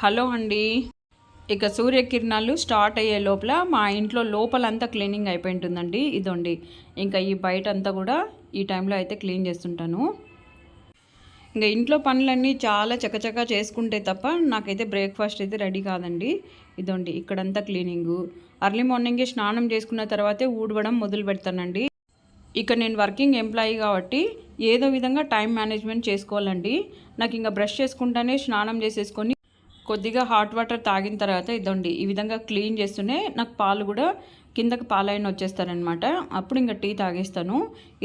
Hello అండి. ఇక సూర్యకిరణాలు స్టార్ట్ అయ్యే లోపల మా ఇంట్లో లోపలంతా క్లీనింగ్ అయిపోయి ఉంటుందండి ఇదండి. ఇంకా ఈ బయట అంతా కూడా ఈ టైంలో అయితే క్లీన్ చేస్తుంటాను. ఇంకా ఇంట్లో పనులన్నీ చాలా చకచకా చేసుకుంటే తప్ప నాకైతే బ్రేక్ఫాస్ట్ అయితే రెడీ కాదండి. ఇదండి ఇక్కడంతా క్లీనింగు. అర్లీ మార్నింగే స్నానం చేసుకున్న తర్వాతే ఊడవడం మొదలు పెడతానండి. ఇక నేను వర్కింగ్ ఎంప్లాయీ కాబట్టి ఏదో విధంగా టైం మేనేజ్మెంట్ చేసుకోవాలండి. నాకు ఇంకా బ్రష్ చేసుకుంటానే స్నానం చేసేసుకొని కొద్దిగా హాట్ వాటర్ తాగిన తర్వాత ఇదండి ఈ విధంగా క్లీన్ చేస్తూనే నాకు పాలు కూడా కిందకి పాలైన వచ్చేస్తారనమాట అప్పుడు ఇంకా టీ తాగేస్తాను.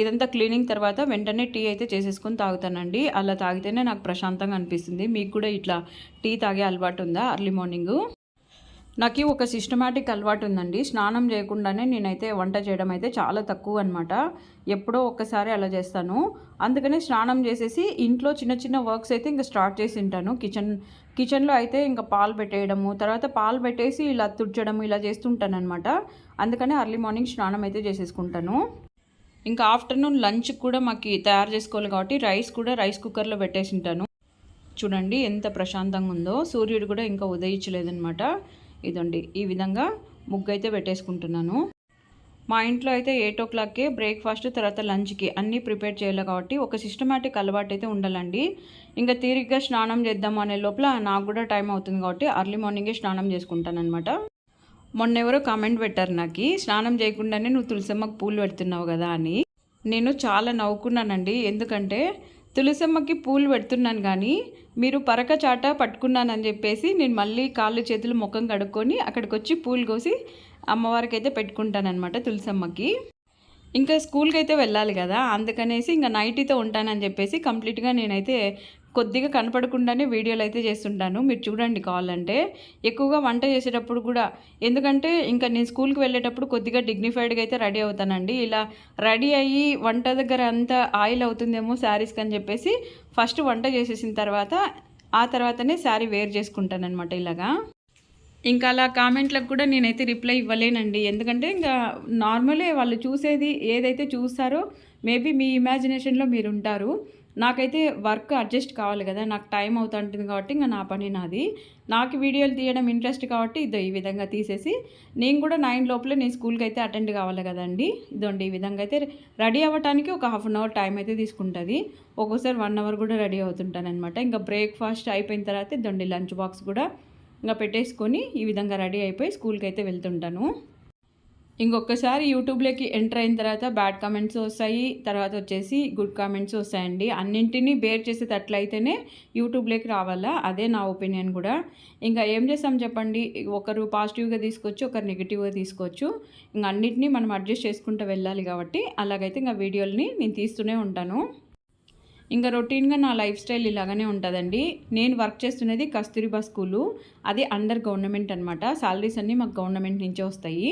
ఇదంతా క్లీనింగ్ తర్వాత వెంటనే టీ అయితే చేసేసుకుని తాగుతానండి. అలా తాగితేనే నాకు ప్రశాంతంగా అనిపిస్తుంది. మీకు కూడా ఇట్లా టీ తాగే అలవాటు ఉందా? Early morning. నాకు ఒక సిస్టమేటిక్ అలవాటు ఉందండి. స్నానం చేయకుండానే నేనైతే వంట చేయడం అయితే చాలా తక్కువ అనమాట ఎప్పుడో ఒక్కసారి అలా చేస్తాను. అందుకనే స్నానం చేసేసి ఇంట్లో చిన్న చిన్న వర్క్స్ అయితే ఇంకా స్టార్ట్ చేసి ఉంటాను. కిచెన్ కిచెన్లో అయితే ఇంకా పాలు పెట్టేయడము తర్వాత పాలు పెట్టేసి ఇలా తుడ్చడం ఇలా చేస్తుంటాను అనమాట అందుకనే అర్లీ మార్నింగ్ స్నానం అయితే చేసేసుకుంటాను. ఇంకా ఆఫ్టర్నూన్ లంచ్ కూడా మాకు తయారు చేసుకోవాలి కాబట్టి రైస్ కూడా రైస్ కుక్కర్లో పెట్టేసి ఉంటాను. చూడండి ఎంత ప్రశాంతంగా ఉందో. సూర్యుడు కూడా ఇంకా ఉదయించలేదనమాట ఇదండి. ఈ విధంగా ముగ్గు అయితే పెట్టేసుకుంటున్నాను. మా ఇంట్లో అయితే ఎయిట్ ఓ క్లాక్కే బ్రేక్ఫాస్ట్ తర్వాత లంచ్కి అన్నీ ప్రిపేర్ చేయాలి కాబట్టి ఒక సిస్టమేటిక్ అలవాటు అయితే ఉండాలండి. ఇంకా తీరిగ్గా స్నానం చేద్దాం అనే లోపల నాకు కూడా టైం అవుతుంది కాబట్టి అర్లీ మార్నింగే స్నానం చేసుకుంటాను అనమాట మొన్న ఎవరో కామెంట్ పెట్టారు నాకు స్నానం చేయకుండానే నువ్వు తులసమ్మకు పూలు పెడుతున్నావు కదా అని. నేను చాలా నవ్వుకున్నానండి. ఎందుకంటే తులసమ్మకి పూలు పెడుతున్నాను కానీ మీరు పరక చాట పట్టుకున్నానని చెప్పేసి నేను మళ్ళీ కాళ్ళు చేతులు ముఖం కడుక్కొని అక్కడికి వచ్చి పూలు కోసి అమ్మవారికి అయితే పెట్టుకుంటానమాట తులసమ్మకి. ఇంకా స్కూల్కి అయితే వెళ్ళాలి కదా అందుకనేసి ఇంకా నైటీతో ఉంటానని చెప్పేసి కంప్లీట్గా నేనైతే కొద్దిగా కనపడకుండానే వీడియోలు అయితే చేస్తుంటాను. మీరు చూడండి కావాలంటే ఎక్కువగా వంట చేసేటప్పుడు కూడా ఎందుకంటే ఇంకా నేను స్కూల్కి వెళ్ళేటప్పుడు కొద్దిగా డిగ్నిఫైడ్గా అయితే రెడీ అవుతానండి. ఇలా రెడీ అయ్యి వంట దగ్గర అంతా ఆయిల్ అవుతుందేమో శారీస్కి అని చెప్పేసి ఫస్ట్ వంట చేసేసిన తర్వాత ఆ తర్వాతనే శారీ వేర్ చేసుకుంటానమాట ఇలాగా. ఇంకా అలా కామెంట్లకు కూడా నేనైతే రిప్లై ఇవ్వలేనండి. ఎందుకంటే ఇంకా నార్మలే వాళ్ళు చూసేది ఏదైతే చూస్తారో మేబీ మీ ఇమాజినేషన్లో మీరు ఉంటారు. నాకైతే వర్క్ అడ్జస్ట్ కావాలి కదా నాకు టైం అవుతుంటుంది కాబట్టి ఇంకా నా పని నాది. నాకు వీడియోలు తీయడం ఇంట్రెస్ట్ కాబట్టి ఇదో ఈ విధంగా తీసేసి నేను కూడా నైన్ లోపలే నేను స్కూల్కి అయితే అటెండ్ కావాలి కదండి. ఇదండి ఈ విధంగా అయితే రెడీ అవ్వడానికి ఒక హాఫ్ అన్ అవర్ టైం అయితే తీసుకుంటుంది. ఒక్కోసారి వన్ అవర్ కూడా రెడీ అవుతుంటానమాట ఇంకా బ్రేక్ఫాస్ట్ అయిపోయిన తర్వాత ఇదండి లంచ్ బాక్స్ కూడా ఇంకా పెట్టేసుకొని ఈ విధంగా రెడీ అయిపోయి స్కూల్కి అయితే వెళ్తుంటాను. ఇంకొకసారి యూట్యూబ్లోకి ఎంటర్ అయిన తర్వాత బ్యాడ్ కామెంట్స్ వస్తాయి తర్వాత వచ్చేసి గుడ్ కామెంట్స్ వస్తాయండి. అన్నింటినీ బేర్ చేసేటట్లయితేనే యూట్యూబ్లోకి రావాలా? అదే నా ఒపీనియన్ కూడా. ఇంకా ఏం చేస్తాం చెప్పండి? ఒకరు పాజిటివ్గా తీసుకోవచ్చు ఒకరు నెగిటివ్గా తీసుకోవచ్చు. ఇంకా అన్నింటినీ మనం అడ్జస్ట్ చేసుకుంటూ వెళ్ళాలి కాబట్టి అలాగైతే ఇంకా వీడియోలని నేను తీస్తూనే ఉంటాను. ఇంకా రొటీన్గా నా లైఫ్ స్టైల్ ఇలాగనే ఉంటుందండి. నేను వర్క్ చేస్తున్నది కస్తూరిబా స్కూలు. అది అండర్ గవర్నమెంట్ అనమాట సాలరీస్ అన్నీ మాకు గవర్నమెంట్ నుంచే వస్తాయి.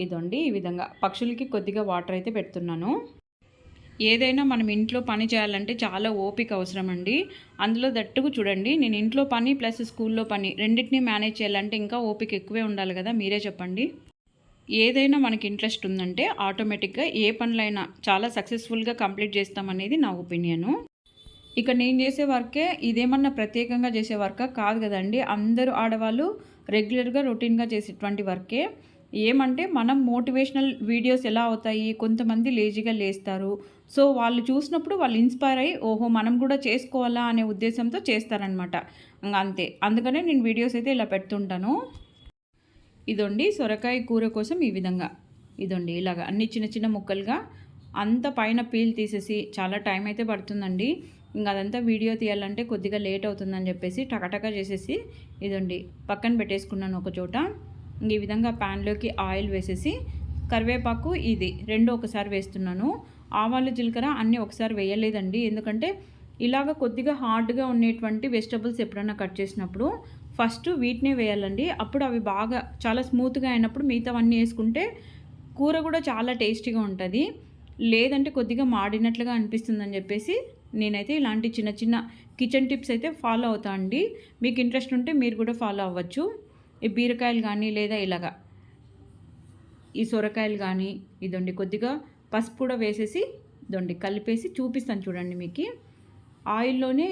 ఇదండి ఈ విధంగా. పక్షులకి కొద్దిగా వాటర్ అయితే పెడుతున్నాను. ఏదైనా మనం ఇంట్లో పని చేయాలంటే చాలా ఓపిక అవసరం అండి. అందులో దట్టుకు చూడండి. నేను ఇంట్లో పని ప్లస్ స్కూల్లో పని రెండింటిని మేనేజ్ చేయాలంటే ఇంకా ఓపిక ఎక్కువే ఉండాలి కదా మీరే చెప్పండి. ఏదైనా మనకి ఇంట్రెస్ట్ ఉందంటే ఆటోమేటిక్గా ఏ పనులైనా చాలా సక్సెస్ఫుల్గా కంప్లీట్ చేస్తామనేది నా ఒపీనియను. ఇక నేను చేసే వర్కే ఇదేమన్నా ప్రత్యేకంగా చేసే వర్కా? కాదు కదండి. అందరూ ఆడవాళ్ళు రెగ్యులర్గా రొటీన్గా చేసేటువంటి వర్కే. ఏమంటే మనం మోటివేషనల్ వీడియోస్ ఎలా అవుతాయి? కొంతమంది లేజీగా లేస్తారు. సో వాళ్ళు చూసినప్పుడు వాళ్ళు ఇన్స్పైర్ అయ్యి ఓహో మనం కూడా చేసుకోవాలా అనే ఉద్దేశంతో చేస్తారనమాట అంతే. అందుకనే నేను వీడియోస్ అయితే ఇలా పెడుతుంటాను. ఇదండి సొరకాయ కూర కోసం ఈ విధంగా. ఇదండి ఇలాగ అన్ని చిన్న చిన్న ముక్కలుగా అంత పైన పీల్ తీసేసి చాలా టైం అయితే పడుతుందండి. ఇంకా అదంతా వీడియో తీయాలంటే కొద్దిగా లేట్ అవుతుందని చెప్పేసి టకటక చేసేసి ఇదండి పక్కన పెట్టేసుకున్నాను ఒక చోట. ఈ విధంగా ప్యాన్లోకి ఆయిల్ వేసేసి కరివేపాకు ఇది రెండు ఒకసారి వేస్తున్నాను. ఆవాలు జీలకర్ర అన్నీ ఒకసారి వేయలేదండి. ఎందుకంటే ఇలాగ కొద్దిగా హార్డ్గా ఉండేటువంటి వెజిటబుల్స్ ఎప్పుడైనా కట్ చేసినప్పుడు ఫస్ట్ వీటినే వేయాలండి. అప్పుడు అవి బాగా చాలా స్మూత్గా అయినప్పుడు మిగతావన్నీ వేసుకుంటే కూర కూడా చాలా టేస్టీగా ఉంటుంది. లేదంటే కొద్దిగా మాడినట్లుగా అనిపిస్తుందని చెప్పేసి నేనైతే ఇలాంటి చిన్న చిన్న కిచెన్ టిప్స్ అయితే ఫాలో అవుతా అండి. మీకు ఇంట్రెస్ట్ ఉంటే మీరు కూడా ఫాలో అవ్వచ్చు. ఈ బీరకాయలు కానీ లేదా ఇలాగా ఈ సొరకాయలు కానీ ఇదండి కొద్దిగా పసుపు కూడా వేసేసి ఇదండి కలిపేసి చూపిస్తాను చూడండి మీకు. ఆయిల్లోనే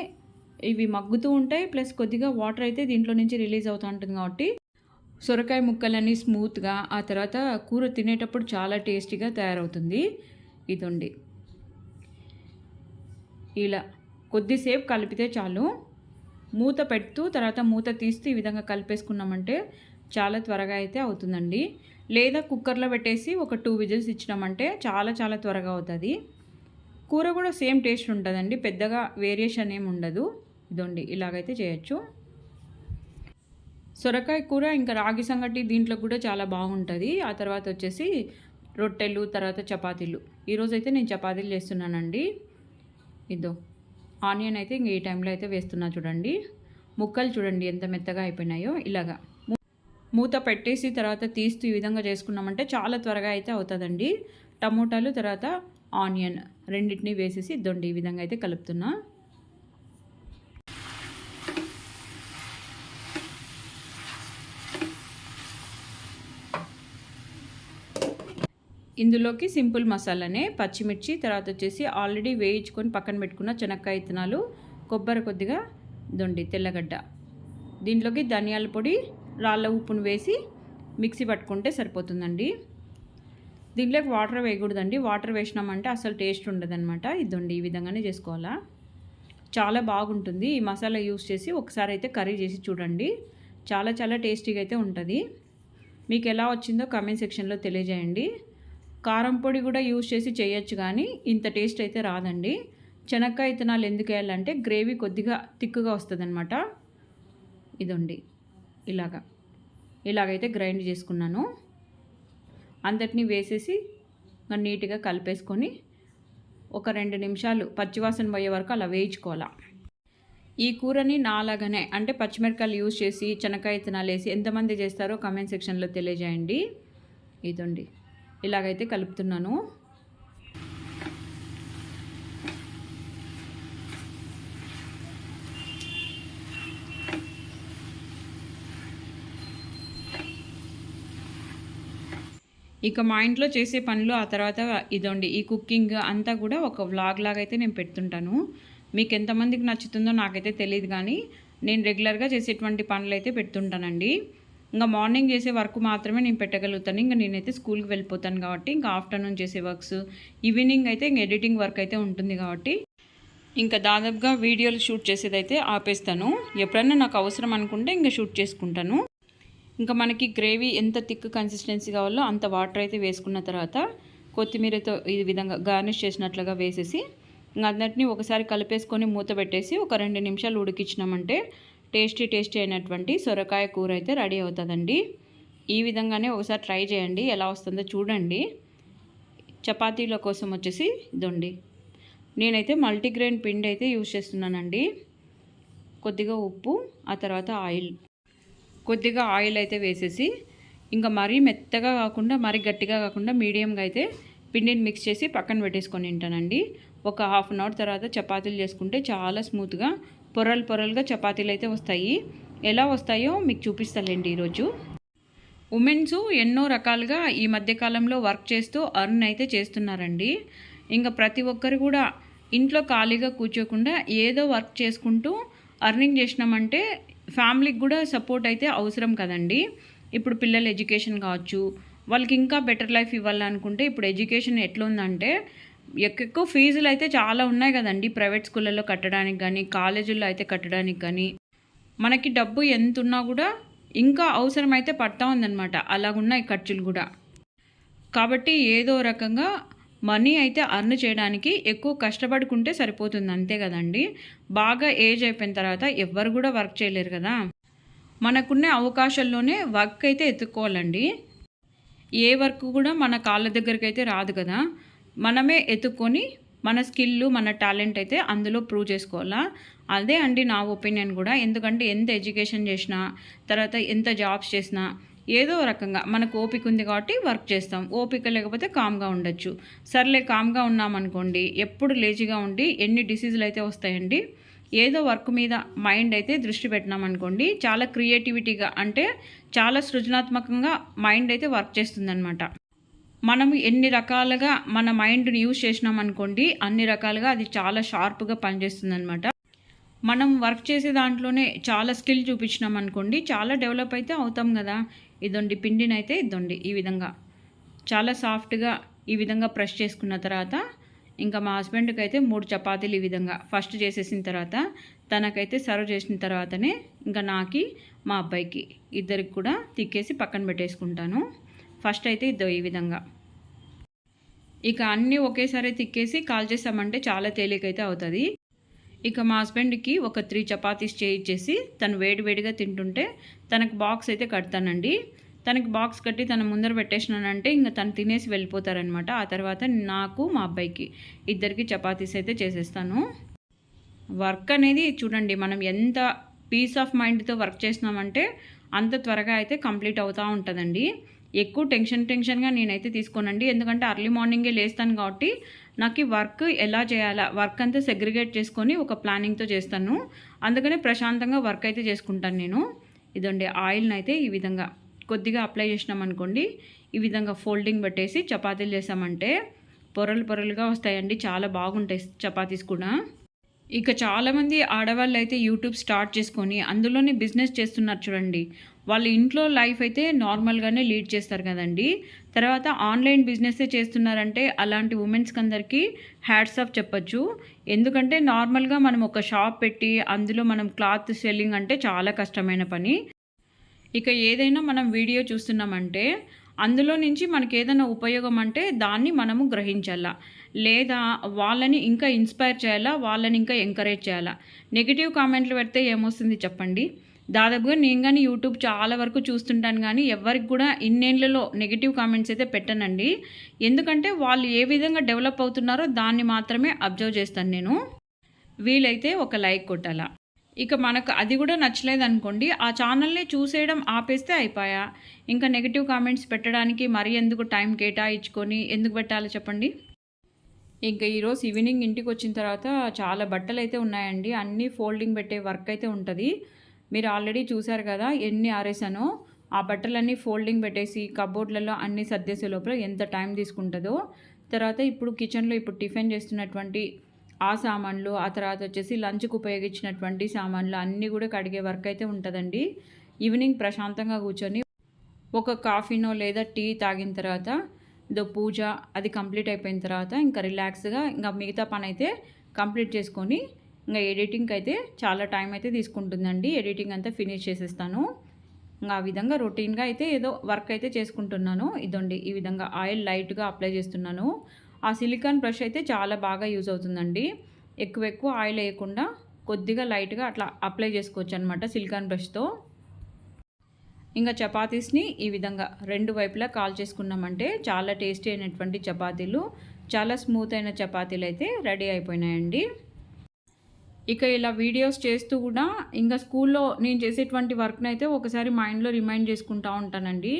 ఇవి మగ్గుతూ ఉంటాయి ప్లస్ కొద్దిగా వాటర్ అయితే దీంట్లో నుంచి రిలీజ్ అవుతూ ఉంటుంది కాబట్టి సొరకాయ ముక్కలన్నీ స్మూత్గా ఆ తర్వాత కూర తినేటప్పుడు చాలా టేస్టీగా తయారవుతుంది ఇదండి ఇలా కొద్దిసేపు కలిపితే చాలు. మూత పెడుతూ తర్వాత మూత తీస్తూ ఈ విధంగా కలిపేసుకున్నామంటే చాలా త్వరగా అయితే అవుతుందండి. లేదా కుక్కర్లో పెట్టేసి ఒక టూ విజిల్స్ ఇచ్చినామంటే చాలా చాలా త్వరగా అవుతుంది. కూర కూడా సేమ్ టేస్ట్ ఉంటుందండి. పెద్దగా వేరియేషన్ ఏమి ఉండదు. ఇదండి ఇలాగైతే చేయొచ్చు. సొరకాయ కూర ఇంకా రాగి సంగటి దీంట్లో కూడా చాలా బాగుంటుంది. ఆ తర్వాత వచ్చేసి రొట్టెలు తర్వాత చపాతీలు. ఈరోజైతే నేను చపాతీలు చేస్తున్నానండి. ఇదో. ఆనియన్ అయితే ఇంక ఈ టైంలో అయితే వేస్తున్నా చూడండి. ముక్కలు చూడండి ఎంత మెత్తగా అయిపోయినాయో ఇలాగా. మూత పెట్టేసి తర్వాత తీస్తూ ఈ విధంగా చేసుకున్నామంటే చాలా త్వరగా అయితే అవుతుందండి. టమోటాలు తర్వాత ఆనియన్ రెండింటిని వేసేసి దొండి ఈ విధంగా అయితే కలుపుతున్నా. ఇందులోకి సింపుల్ మసాలానే పచ్చిమిర్చి తర్వాత వచ్చేసి ఆల్రెడీ వేయించుకొని పక్కన పెట్టుకున్న చెనక్కాయ విత్తనాలు కొబ్బరి కొద్దిగా దొండి తెల్లగడ్డ. దీంట్లోకి ధనియాల పొడి రాళ్ళ ఉప్పును వేసి మిక్సీ పట్టుకుంటే సరిపోతుందండి. దీంట్లోకి వాటర్ వేయకూడదండి. వాటర్ వేసినామంటే అసలు టేస్ట్ ఉండదన్నమాట. ఇదండి ఈ విధంగానే చేసుకోవాలా? చాలా బాగుంటుంది. ఈ మసాలా యూస్ చేసి ఒకసారి అయితే కర్రీ చేసి చూడండి. చాలా చాలా టేస్టీగా అయితే ఉంటుంది. మీకు ఎలా వచ్చిందో కమెంట్ సెక్షన్లో తెలియజేయండి. కారం పొడి కూడా యూజ్ చేసి చేయొచ్చు కానీ ఇంత టేస్ట్ అయితే రాదండి. శనక్కాయ ఇత్తనాలు ఎందుకు వేయాలంటే గ్రేవీ కొద్దిగా తిక్కుగా వస్తుంది అనమాట ఇదండి. ఇలాగా. ఇలాగైతే గ్రైండ్ చేసుకున్నాను. అంతటినీ వేసేసి నీట్గా కలిపేసుకొని ఒక రెండు నిమిషాలు పచ్చివాసన పోయే వరకు అలా వేయించుకోవాలా. ఈ కూరని నాలాగానే అంటే పచ్చిమిరకాయలు యూజ్ చేసి చెనక్కాయ విత్తనాలు వేసి ఎంతమంది చేస్తారో కమెంట్ సెక్షన్లో తెలియజేయండి. ఇదండి. ఇలాగైతే కలుపుతున్నాను. ఇక మా ఇంట్లో చేసే పనులు ఆ తర్వాత ఇదండి ఈ కుకింగ్ అంతా కూడా ఒక వ్లాగ్ లాగా అయితే నేను పెడుతుంటాను. మీకు ఎంతమందికి నచ్చుతుందో నాకైతే తెలియదు కానీ నేను రెగ్యులర్గా చేసేటువంటి పనులు అయితే పెడుతుంటానండి. ఇంకా మార్నింగ్ చేసే వర్క్ మాత్రమే నేను పెట్టగలుగుతాను. ఇంకా నేనైతే స్కూల్కి వెళ్ళిపోతాను కాబట్టి ఇంకా ఆఫ్టర్నూన్ చేసే వర్క్స్ ఈవినింగ్ అయితే ఇంక ఎడిటింగ్ వర్క్ అయితే ఉంటుంది కాబట్టి ఇంకా దాదాపుగా వీడియోలు షూట్ చేసేదైతే ఆపేస్తాను. ఎప్పుడైనా నాకు అవసరం అనుకుంటే ఇంకా షూట్ చేసుకుంటాను. ఇంకా మనకి గ్రేవీ ఎంత థిక్ కన్సిస్టెన్సీ కావాలో అంత వాటర్ అయితే వేసుకున్న తర్వాత కొత్తిమీరతో ఈ విధంగా గార్నిష్ చేసినట్లుగా వేసేసి ఇంకా అందరినీ ఒకసారి కలిపేసుకొని మూత పెట్టేసి ఒక రెండు నిమిషాలు ఉడికించినామంటే టేస్టీ టేస్టీ అయినటువంటి సొరకాయ కూర అయితే రెడీ అవుతుందండి. ఈ విధంగానే ఒకసారి ట్రై చేయండి ఎలా వస్తుందో చూడండి. చపాతీల కోసం వచ్చేసి ఇదండి. నేనైతే మల్టీగ్రెయిన్ పిండి అయితే యూజ్ చేస్తున్నానండి. కొద్దిగా ఉప్పు ఆ తర్వాత ఆయిల్. కొద్దిగా ఆయిల్ అయితే వేసేసి ఇంకా మరీ మెత్తగా కాకుండా మరీ గట్టిగా కాకుండా మీడియంగా అయితే పిండిని మిక్స్ చేసి పక్కన పెట్టేసుకొని తింటానండి. ఒక హాఫ్ అన్ అవర్ తర్వాత చపాతీలు చేసుకుంటే చాలా స్మూత్గా పొరలు పొరలుగా చపాతీలు అయితే వస్తాయి. ఎలా వస్తాయో మీకు చూపిస్తానండి ఈరోజు. ఉమెన్స్ ఎన్నో రకాలుగా ఈ మధ్యకాలంలో వర్క్ చేస్తూ అర్న్ అయితే చేస్తున్నారండి. ఇంకా ప్రతి ఒక్కరు కూడా ఇంట్లో ఖాళీగా కూర్చోకుండా ఏదో వర్క్ చేసుకుంటూ అర్నింగ్ చేసినామంటే ఫ్యామిలీకి కూడా సపోర్ట్ అయితే అవసరం కదండి. ఇప్పుడు పిల్లల ఎడ్యుకేషన్ కావచ్చు వాళ్ళకి ఇంకా బెటర్ లైఫ్ ఇవ్వాలనుకుంటే ఇప్పుడు ఎడ్యుకేషన్ ఎట్లుందంటే ఎక్కువ ఫీజులు అయితే చాలా ఉన్నాయి కదండి ప్రైవేట్ స్కూళ్ళల్లో కట్టడానికి కానీ కాలేజీల్లో అయితే కట్టడానికి కానీ. మనకి డబ్బు ఎంత ఉన్నా కూడా ఇంకా అవసరమైతే పడతా ఉందన్నమాట. అలాగున్నాయి ఖర్చులు కూడా. కాబట్టి ఏదో రకంగా మనీ అయితే అర్న్ చేయడానికి ఎక్కువ కష్టపడుకుంటే సరిపోతుంది అంతే కదండి. బాగా ఏజ్ అయిపోయిన తర్వాత ఎవ్వరు కూడా వర్క్ చేయలేరు కదా. మనకున్న అవకాశాల్లోనే వర్క్ అయితే ఎత్తుక్కోవాలండి ఏ వర్క్ కూడా మన కాళ్ళ దగ్గరికి అయితే రాదు కదా. మనమే ఎత్తుకొని మన స్కిల్ మన టాలెంట్ అయితే అందులో ప్రూవ్ చేసుకోవాలా? అదే అండి నా ఒపీనియన్ కూడా. ఎందుకంటే ఎంత ఎడ్యుకేషన్ చేసినా తర్వాత ఎంత జాబ్స్ చేసినా ఏదో రకంగా మనకు ఓపిక ఉంది కాబట్టి వర్క్ చేస్తాం. ఓపిక లేకపోతే కామ్గా ఉండొచ్చు. సర్లే కామ్గా ఉన్నామనుకోండి ఎప్పుడు లేజీగా ఉండి ఎన్ని డిసీజులు అయితే వస్తాయండి ఏదో వర్క్ మీద మైండ్ అయితే దృష్టి పెట్టినామనుకోండి చాలా క్రియేటివిటీగా అంటే చాలా సృజనాత్మకంగా మైండ్ అయితే వర్క్ చేస్తుందన్నమాట. మనం ఎన్ని రకాలుగా మన మైండ్ని యూజ్ చేసినామనుకోండి అన్ని రకాలుగా అది చాలా షార్ప్గా పనిచేస్తుంది అనమాట మనం వర్క్ చేసే దాంట్లోనే చాలా స్కిల్ చూపించినాం అనుకోండి చాలా డెవలప్ అయితే అవుతాం కదా. ఇదండి పిండిని అయితే ఇదండి ఈ విధంగా. చాలా సాఫ్ట్గా ఈ విధంగా ప్రెస్ చేసుకున్న తర్వాత ఇంకా మా హస్బెండ్కి అయితే మూడు చపాతీలు ఈ విధంగా. ఫస్ట్ చేసేసిన తర్వాత తనకైతే సర్వ్ చేసిన తర్వాతనే ఇంకా నాకి మా అబ్బాయికి ఇద్దరికి కూడా తిక్కేసి పక్కన పెట్టేసుకుంటాను. ఫస్ట్ అయితే ఇద్దో ఈ విధంగా. ఇక అన్నీ ఒకేసారి తిక్కేసి కాల్ చేసామంటే చాలా తేలికైతే అవుతుంది. ఇక మా హస్బెండ్కి ఒక త్రీ చపాతీస్ చేయించేసి తను వేడివేడిగా తింటుంటే తనకు బాక్స్ అయితే కడతానండి. తనకి బాక్స్ కట్టి తన ముందర పెట్టేసినానంటే ఇంకా తను తినేసి వెళ్ళిపోతారనమాట. ఆ తర్వాత నాకు మా అబ్బాయికి ఇద్దరికి చపాతీస్ అయితే చేసేస్తాను. వర్క్ అనేది చూడండి మనం ఎంత పీస్ ఆఫ్ మైండ్తో వర్క్ చేసినామంటే అంత త్వరగా అయితే కంప్లీట్ అవుతూ ఉంటుందండి. ఎక్కువ టెన్షన్ టెన్షన్గా నేనైతే తీసుకోనండి. ఎందుకంటే అర్లీ మార్నింగే లేస్తాను కాబట్టి నాకు వర్క్ ఎలా చేయాలా వర్క్ అంతా సెగ్రిగేట్ చేసుకొని ఒక ప్లానింగ్తో చేస్తాను. అందుకనే ప్రశాంతంగా వర్క్ అయితే చేసుకుంటాను నేను. ఇదండి ఆయిల్ని అయితే ఈ విధంగా కొద్దిగా అప్లై చేసినాం అనుకోండి ఈ విధంగా ఫోల్డింగ్ పెట్టేసి చపాతీలు చేసామంటే పొరలు పొరలుగా వస్తాయండి. చాలా బాగుంటాయి చపాతీస్ కూడా. ఇక చాలామంది ఆడవాళ్ళు అయితే యూట్యూబ్ స్టార్ట్ చేసుకొని అందులోనే బిజినెస్ చేస్తున్నారు చూడండి. వాళ్ళ ఇంట్లో లైఫ్ అయితే నార్మల్గానే లీడ్ చేస్తారు కదండి. తర్వాత ఆన్లైన్ బిజినెస్సే చేస్తున్నారంటే అలాంటి ఉమెన్స్కి అందరికీ హ్యాడ్స్ ఆఫ్ చెప్పచ్చు. ఎందుకంటే నార్మల్గా మనం ఒక షాప్ పెట్టి అందులో మనం క్లాత్ సెల్లింగ్ అంటే చాలా కష్టమైన పని. ఇక ఏదైనా మనం వీడియో చూస్తున్నామంటే అందులో నుంచి మనకి ఏదైనా ఉపయోగం అంటే దాన్ని మనము గ్రహించాలా? లేదా వాళ్ళని ఇంకా ఇన్స్పైర్ చేయాలా? వాళ్ళని ఇంకా ఎంకరేజ్ చేయాలా? నెగిటివ్ కామెంట్లు పెడితే ఏమొస్తుంది చెప్పండి. దాదాపుగా నేను కానీ యూట్యూబ్ చాలా వరకు చూస్తుంటాను కానీ ఎవరికి కూడా ఇన్నేళ్ళలో నెగిటివ్ కామెంట్స్ అయితే పెట్టనండి. ఎందుకంటే వాళ్ళు ఏ విధంగా డెవలప్ అవుతున్నారో దాన్ని మాత్రమే అబ్జర్వ్ చేస్తాను నేను. వీలైతే ఒక లైక్ కొట్టాలా. ఇక మనకు అది కూడా నచ్చలేదు అనుకోండి ఆ ఛానల్ని చూసేయడం ఆపేస్తే అయిపోయా. ఇంకా నెగిటివ్ కామెంట్స్ పెట్టడానికి మరీ ఎందుకు టైం కేటాయించుకొని ఎందుకు పెట్టాలో చెప్పండి? ఇంకా ఈరోజు ఈవినింగ్ ఇంటికి వచ్చిన తర్వాత చాలా బట్టలు అయితే ఉన్నాయండి అన్నీ ఫోల్డింగ్ పెట్టే వర్క్ అయితే ఉంటుంది. మీరు ఆల్రెడీ చూశారు కదా ఎన్ని ఆరేసానో ఆ బట్టలన్నీ ఫోల్డింగ్ పెట్టేసి కబోర్డ్లలో అన్నీ సర్దేసే లోపల ఎంత టైం తీసుకుంటుందో. తర్వాత ఇప్పుడు కిచెన్లో ఇప్పుడు టిఫిన్ చేస్తున్నటువంటి ఆ సామాన్లు ఆ తర్వాత వచ్చేసి లంచ్కి ఉపయోగించినటువంటి సామాన్లు అన్నీ కూడా కడిగే వర్క్ అయితే ఉంటుందండి. ఈవినింగ్ ప్రశాంతంగా కూర్చొని ఒక కాఫీనో లేదా టీ తాగిన తర్వాత ఇదో పూజ అది కంప్లీట్ అయిపోయిన తర్వాత ఇంకా రిలాక్స్గా ఇంకా మిగతా పని అయితే కంప్లీట్ చేసుకొని ఇంకా ఎడిటింగ్కి అయితే చాలా టైం అయితే తీసుకుంటుందండి. ఎడిటింగ్ అంతా ఫినిష్ చేసేస్తాను. ఇంకా ఆ విధంగా రొటీన్గా అయితే ఏదో వర్క్ అయితే చేసుకుంటున్నాను. ఇదండి ఈ విధంగా ఆయిల్ లైట్గా అప్లై చేస్తున్నాను. ఆ సిలికాన్ బ్రష్ అయితే చాలా బాగా యూజ్ అవుతుందండి. ఎక్కువ ఎక్కువ ఆయిల్ వేయకుండా కొద్దిగా లైట్గా అట్లా అప్లై చేసుకోవచ్చు అనమాట సిలికాన్ బ్రష్తో. ఇంకా చపాతీస్ని ఈ విధంగా రెండు వైపులా కాల్ చేసుకున్నామంటే చాలా టేస్టీ అయినటువంటి చపాతీలు చాలా స్మూత్ అయిన చపాతీలు అయితే రెడీ అయిపోయినాయండి. ఇక ఇలా వీడియోస్ చేస్తూ కూడా ఇంకా స్కూల్లో నేను చేసేటువంటి వర్క్ని అయితే ఒకసారి మైండ్లో రిమైండ్ చేసుకుంటూ ఉంటానండి.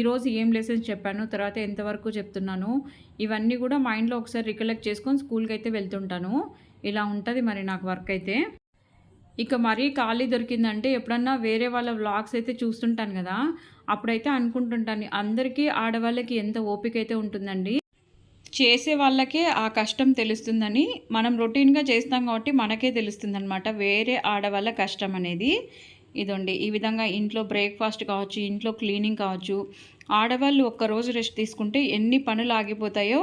ఈరోజు ఏం లెసన్స్ చెప్పాను తర్వాత ఎంతవరకు చెప్తున్నాను ఇవన్నీ కూడా మైండ్లో ఒకసారి రికలెక్ట్ చేసుకొని స్కూల్కి అయితే వెళ్తుంటాను. ఇలా ఉంటుంది మరి నాకు వర్క్ అయితే. ఇక మరీ ఖాళీ దొరికిందంటే ఎప్పుడన్నా వేరే వాళ్ళ వ్లాగ్స్ అయితే చూస్తుంటాను కదా అప్పుడైతే అనుకుంటుంటాను అందరికీ ఆడవాళ్ళకి ఎంత ఓపిక అయితే ఉంటుందండి. చేసే వాళ్ళకే ఆ కష్టం తెలుస్తుందని మనం రొటీన్గా చేస్తాం కాబట్టి మనకే తెలుస్తుందనమాట వేరే ఆడవాళ్ళ కష్టం అనేది. ఇదండి. ఈ విధంగా ఇంట్లో బ్రేక్ఫాస్ట్ కావచ్చు ఇంట్లో క్లీనింగ్ కావచ్చు ఆడవాళ్ళు ఒక్కరోజు రెస్ట్ తీసుకుంటే ఎన్ని పనులు ఆగిపోతాయో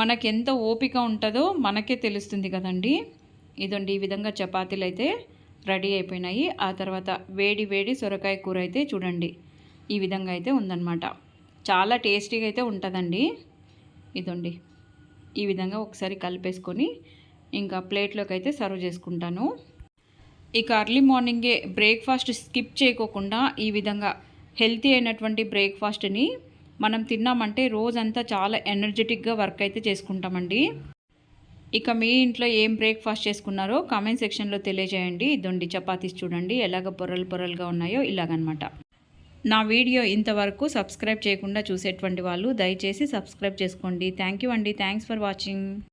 మనకెంత ఓపిక ఉంటుందో మనకే తెలుస్తుంది కదండి. ఇదండి. ఈ విధంగా చపాతీలు అయితే రెడీ అయిపోయినాయి. ఆ తర్వాత వేడి వేడి సొరకాయ కూర అయితే చూడండి. ఈ విధంగా అయితే ఉందన్నమాట. చాలా టేస్టీగా అయితే ఉంటుందండి. ఇదండి. ఈ విధంగా ఒకసారి కలిపేసుకొని ఇంకా ప్లేట్లోకి అయితే సర్వ్ చేసుకుంటాను. ఇక అర్లీ మార్నింగే బ్రేక్ఫాస్ట్ స్కిప్ చేయకోకుండా ఈ విధంగా హెల్తీ అయినటువంటి బ్రేక్ఫాస్ట్ని మనం తిన్నామంటే రోజంతా చాలా ఎనర్జెటిక్గా వర్క్ అయితే చేసుకుంటామండి. ఇక మీ ఇంట్లో ఏం బ్రేక్ఫాస్ట్ చేసుకున్నారో కామెంట్ సెక్షన్లో తెలియజేయండి. ఇదండి చపాతీస్ చూడండి ఎలాగ పొరలు పొరలుగా ఉన్నాయో ఇలాగనమాట. నా వీడియో ఇంతవరకు సబ్స్క్రైబ్ చేయకుండా చూసేటువంటి వాళ్ళు దయచేసి సబ్స్క్రైబ్ చేసుకోండి. థ్యాంక్ యూ అండి. Thanks for watching.